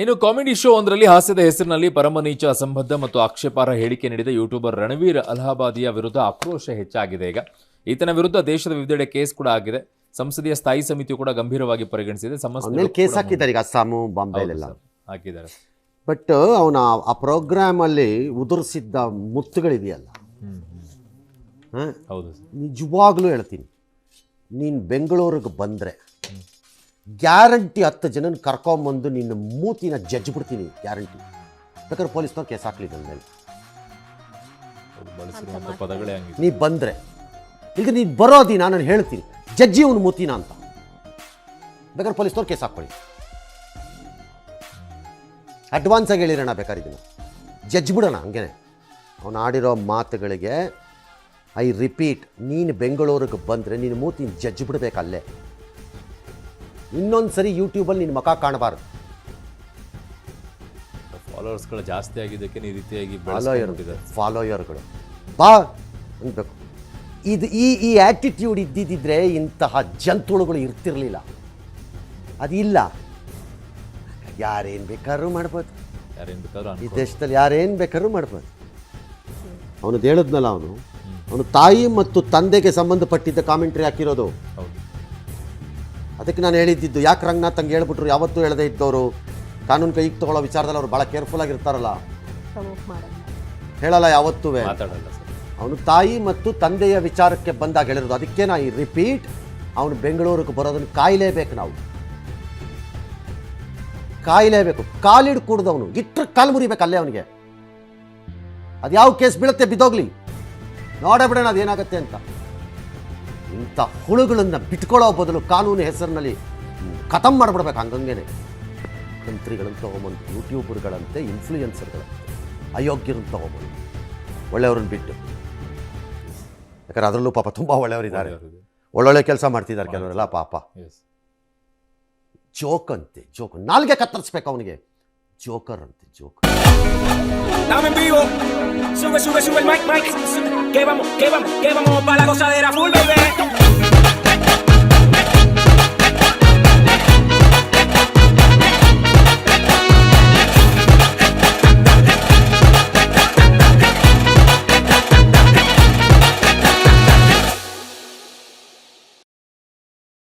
ಇನ್ನು comedy show ಒಂದರಲ್ಲಿ ಹಾಸ್ಯದ ಹೆಸರಿನಲ್ಲಿ ಪರಮನೀಚ ಅಸಂಬದ್ಧ ಮತ್ತು ಆಕ್ಷೇಪಾರ ಹೇಳಿಕೆ ನೀಡಿದ ಯೂಟ್ಯೂಬರ್ ರಣವೀರ್ ಅಲಹಾಬಾದಿಯ ವಿರುದ್ಧ ಆಕ್ರೋಶ ಹೆಚ್ಚಾಗಿದೆ ಈಗ. ಈತನ ವಿರುದ್ಧ ದೇಶದ ವಿವಿಧೆಡೆ ಕೇಸ್ ಕೂಡ ಆಗಿದೆ. ಸಂಸದೀಯ ಸ್ಥಾಯಿ ಸಮಿತಿ ಕೂಡ ಗಂಭೀರವಾಗಿ ಪರಿಗಣಿಸಿದೆ. ಸಮಸ್ಯೆ ಕೇಸ್ ಹಾಕಿದ್ದಾರೆ ಈಗ ಅಸ್ಸಾಮು ಬಾಂಬೆಲೆಲ್ಲ. ಹಾಕಿದ್ದಾರೆ. ಬಟ್ ಅವನ ಆ ಪ್ರೋಗ್ರಾಮ್ ಅಲ್ಲಿ ಉದುರಿಸಿದ್ದ ಮುತ್ತುಗಳಿದೆಯಲ್ಲ. ಹೌದು ನಿಜವಾಗ್ಲೂ ಹೇಳ್ತೀನಿ. ನೀನು ಬೆಂಗಳೂರಿಗೆ ಬಂದರೆ ಗ್ಯಾರಂಟಿ ಹತ್ತು ಜನನ ಕರ್ಕೊಂಬಂದು ನಿನ್ನ ಮೂತಿನ ಜಜ್ಜಿ ಬಿಡ್ತೀನಿ ಗ್ಯಾರಂಟಿ. ಬೇಕಾದ್ರೆ ಪೊಲೀಸ್ನವ್ರು ಕೇಸ್ ಹಾಕ್ಲಿ ನನ್ನ ಮೇಲೆ. ಬಳಸಿರುವಂಥ ಪದಗಳೇ ಹಂಗಿದೆ ನೀ ಬಂದರೆ. ಈಗ ನೀನು ಬರೋ ದಿನ ನಾನು ಹೇಳ್ತೀನಿ ಜಜ್ಜಿ ಅವನು ಮೂತಿನ ಅಂತ. ಬೇಕಾದ್ರೆ ಪೊಲೀಸ್ನವ್ರು ಕೇಸ್ ಹಾಕ್ಕೊಳ್ಳಿ. ಅಡ್ವಾನ್ಸ್ ಆಗಿ ಹೇಳಿರೋಣ ಬೇಕಾದ್ರೆ ಇದನ್ನು. ಜಡ್ಜ್ ಬಿಡೋಣ ಹಂಗೇನೆ. ಅವನು ಆಡಿರೋ ಮಾತುಗಳಿಗೆ ಐ ರಿಪೀಟ್ ನೀನು ಬೆಂಗಳೂರಿಗೆ ಬಂದರೆ ನೀನು ಮೂತಿನ ಜಜ್ಜಿ ಬಿಡ್ಬೇಕ ಅಲ್ಲೇ ಇನ್ನೊಂದು ಸರಿ ಯೂಟ್ಯೂಬಲ್ಲಿ ನಿನ್ನ ಮುಖ ಕಾಣಬಾರ್ದು. ಫಾಲೋವರ್ಸ್ಗಳು ಜಾಸ್ತಿ ಆಗಿದ್ದಕ್ಕೆ ಈ ರೀತಿಯಾಗಿ ಫಾಲೋಯರ್ ಬೆಳೆಸ್ಕೊಂಡಿದ್ದಾರೆ ಫಾಲೋಯರ್ಗಳು ಬಾ ಅನ್ಬೇಕು. ಇದು ಈ ಈ ಆ್ಯಟಿಟ್ಯೂಡ್ ಇದ್ದಿದ್ದಿದ್ರೆ ಇಂತಹ ಜಂತುಳುಗಳು ಇರ್ತಿರಲಿಲ್ಲ. ಅದಿಲ್ಲ. ಯಾರೇನು ಬೇಕಾದ್ರೂ ಮಾಡ್ಬೋದು. ಯಾರೇನು ಬೇಕಾದ್ರೂ ಈ ದೇಶದಲ್ಲಿ ಯಾರೇನು ಬೇಕಾದ್ರೂ ಮಾಡ್ಬೋದು. ಅವನು ಹೇಳಿದ್ನಲ್ಲ ಅವನು. ಅವನು ತಾಯಿ ಮತ್ತು ತಂದೆಗೆ ಸಂಬಂಧಪಟ್ಟಿದ್ದ ಕಾಮೆಂಟ್ರಿ ಹಾಕಿರೋದು. ಅದಕ್ಕೆ ನಾನು ಹೇಳಿದ್ದಿದ್ದು ಯಾಕೆ ರಂಗನಾಥ್ ಹಂಗೆ ಹೇಳ್ಬಿಟ್ರು? ಯಾವತ್ತೂ ಹೇಳದೇ ಇದ್ದವರು ಕಾನೂನು ಕೈಗೆ ತಗೊಳ್ಳೋ ವಿಚಾರದಲ್ಲಿ ಅವ್ರು ಭಾಳ ಕೇರ್ಫುಲ್ ಆಗಿರ್ತಾರಲ್ಲ. ಹೇಳಲ್ಲ ಯಾವತ್ತೂ. ಮಾತಾಡಲ್ಲ ಸರ್. ಅವನು ತಾಯಿ ಮತ್ತು ತಂದೆಯ ವಿಚಾರಕ್ಕೆ ಬಂದಾಗ ಹೇಳಿರೋದು ಅದಕ್ಕೆ ನಾ ಈ ರಿಪೀಟ್ ಅವನು ಬೆಂಗಳೂರಿಗೆ ಬರೋದನ್ನು ಕಾಯಲೇಬೇಕು ನಾವು. ಕಾಯಲೇಬೇಕು. ಕಾಲಿಡ್ ಕೂಡದವನು. ಇಟ್ಟರೆ ಕಾಲು ಮುರಿಬೇಕು ಅಲ್ಲೇ ಅವನಿಗೆ. ಅದು ಯಾವ ಕೇಸ್ ಬೀಳುತ್ತೆ ಬಿದ್ದೋಗ್ಲಿ. ನೋಡೇ ಬಿಡೋಣ ಅದೇನಾಗುತ್ತೆ ಅಂತ. ಇಂಥ ಹುಳುಗಳನ್ನು ಬಿಟ್ಕೊಳ್ಳೋ ಬದಲು ಕಾನೂನು ಹೆಸರಿನಲ್ಲಿ ಖತಮ್ ಮಾಡಿಬಿಡ್ಬೇಕು ಹಂಗಂಗೇನೆ ಮಂತ್ರಿಗಳನ್ನು ತೊಗೊಂಬಂದು ಯೂಟ್ಯೂಬರ್ಗಳಂತೆ ಇನ್ಫ್ಲೂಯೆನ್ಸರ್ಗಳಂತೆ ಅಯೋಗ್ಯರನ್ನು ತೊಗೊಬೋದು ಒಳ್ಳೆಯವ್ರನ್ನ ಬಿಟ್ಟು ಯಾಕಂದ್ರೆ ಅದರಲ್ಲೂ ಪಾಪ ತುಂಬ ಒಳ್ಳೆಯವರಿದ್ದಾರೆ ಒಳ್ಳೆಯವರಿದೆ. ಒಳ್ಳೊಳ್ಳೆ ಕೆಲಸ ಮಾಡ್ತಿದ್ದಾರೆ ಕೆಲವರೆಲ್ಲ ಪಾಪ. ಜೋಕ್ ಅಂತೆ ಜೋಕ್ ನಾಲ್ಗೆ ಕತ್ತರಿಸ್ಬೇಕು ಅವನಿಗೆ ಜೋಕರ್ ಅಂತೆ joker que vamos, que vamos, que vamos para la gozadera full, bebé.